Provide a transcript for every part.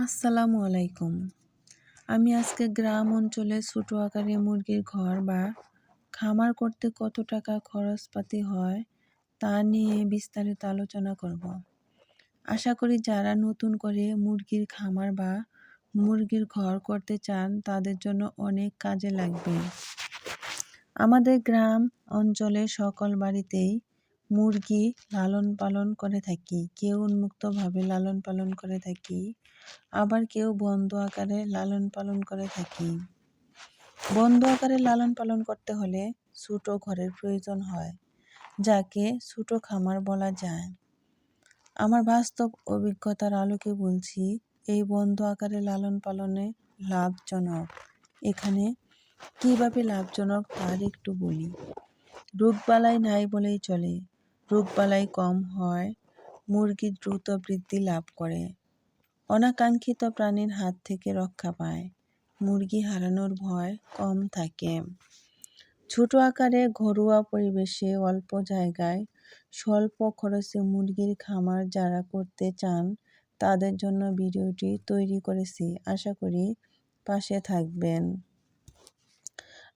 আসসালামু আলাইকুম। আমি আজকে গ্রাম অঞ্চলে ছোটো আকারে মুরগির ঘর বা খামার করতে কত টাকা খরচপাতি হয় তা নিয়ে বিস্তারিত আলোচনা করব। আশা করি যারা নতুন করে মুরগির খামার বা মুরগির ঘর করতে চান, তাদের জন্য অনেক কাজে লাগবে। আমাদের গ্রাম অঞ্চলে সকল বাড়িতেই মুরগি লালন পালন করে থাকি, কেউ উন্মুক্তভাবে লালন পালন করে থাকি, আবার কেউ বন্ধ আকারে লালন পালন করে থাকি। বন্ধ আকারে লালন পালন করতে হলে ছোটো ঘরের প্রয়োজন হয়, যাকে ছোটো খামার বলা যায়। আমার বাস্তব অভিজ্ঞতার আলোকে বলছি, এই বন্ধ আকারে লালন পালনে লাভজনক। এখানে কীভাবে লাভজনক তার একটু বলি। রোগবালাই নাই বলেই চলে। রোগবালাই কম হয়, মুরগি দ্রুত বৃদ্ধি লাভ করে। অনাকাঙ্ক্ষিত প্রাণীর হাত থেকে রক্ষা পায়। মুরগি হারানোর ভয় কম থাকে। ছোট আকারে ঘরোয়া পরিবেশে অল্প জায়গায় স্বল্প খরচে মুরগির খামার যারা করতে চান, তাদের জন্য ভিডিওটি তৈরি করেছি। আশা করি পাশে থাকবেন।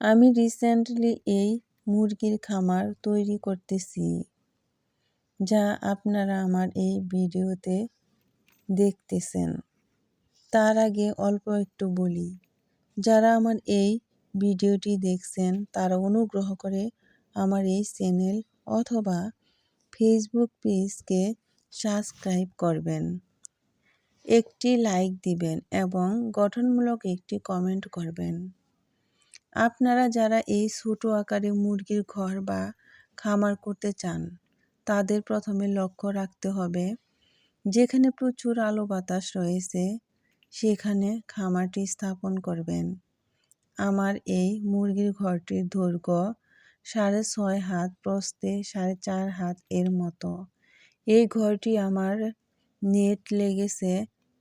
আমি রিসেন্টলি এই মুরগির খামার তৈরি করতেছি। যা আপনারা আমার এই ভিডিওতে দেখতেছেন। তার আগে অল্প একটু বলি, যারা আমার এই ভিডিওটি দেখছেন, তারা অনুগ্রহ করে আমার এই চ্যানেল অথবা ফেসবুক পেজকে সাবস্ক্রাইব করবেন। একটি লাইক দিবেন এবং গঠনমূলক একটি কমেন্ট করবেন। আপনারা যারা এই ছোটো আকারে মুরগির ঘর বা খামার করতে চান তাদের প্রথমে লক্ষ্য রাখতে হবে, যেখানে প্রচুর আলো বাতাস রয়েছে, সেখানে খামারটি স্থাপন করবেন। আমার এই মুরগির ঘরটির দৈর্ঘ্য সাড়ে ছয় হাত প্রস্তে সাড়ে চার হাত এর মতো। এই ঘরটি আমার নেট লেগেছে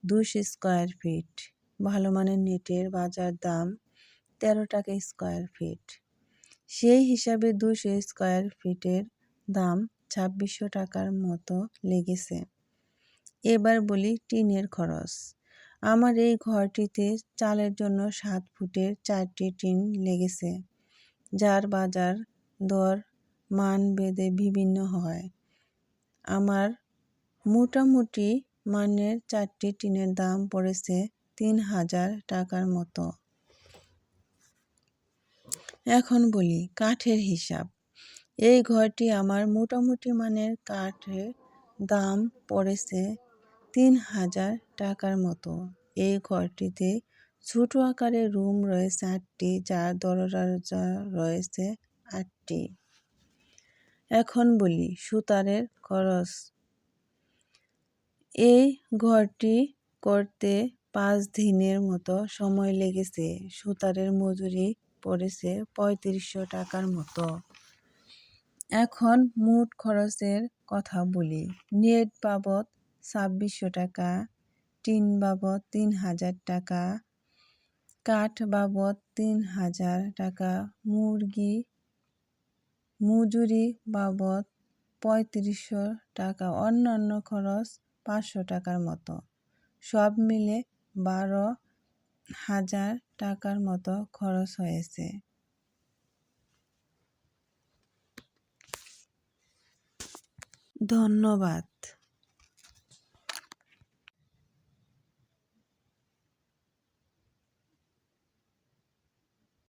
দুশো স্কোয়ার ফিট। ভালো মানের নেটের বাজার দাম তেরো টাকা স্কোয়ার ফিট। সেই হিসাবে দুশো স্কোয়ার ফিটের দাম ছাব্বিশশো টাকার মতো লেগেছে। এবার বলি টিনের খরচ। আমার এই ঘরটিতে চালের জন্য সাত ফুটের চারটি টিন লেগেছে, যার বাজার দর মান বেঁধে বিভিন্ন হয়। আমার মোটামুটি মানের চারটি টিনের দাম পড়েছে তিন হাজার টাকার মতো। এখন বলি কাঠের হিসাব। এই ঘরটি আমার মোটামুটি মানের কাঠের দাম পড়েছে তিন হাজার টাকার মতো। এই ঘরটিতে ছোট আকারের রুম রয়েছে আটটি, যার দরজা রয়েছে আটটি। এখন বলি সুতারের খরচ। এই ঘরটি করতে পাঁচ দিনের মতো সময় লেগেছে। সুতারের মজুরি পড়েছে পঁয়ত্রিশশো টাকার মতো। এখন মোট খরচের কথা বলি। নেট বাবদ ছাব্বিশশো টাকা, টিন বাবদ তিন হাজার টাকা, কাঠ বাবদ তিন হাজার টাকা, মুরগি, মজুরি বাবদ পঁয়ত্রিশশো টাকা, অন্যান্য খরচ পাঁচশো টাকার মতো। সব মিলে বারো হাজার টাকার মতো খরচ হয়েছে। ধন্যবাদ।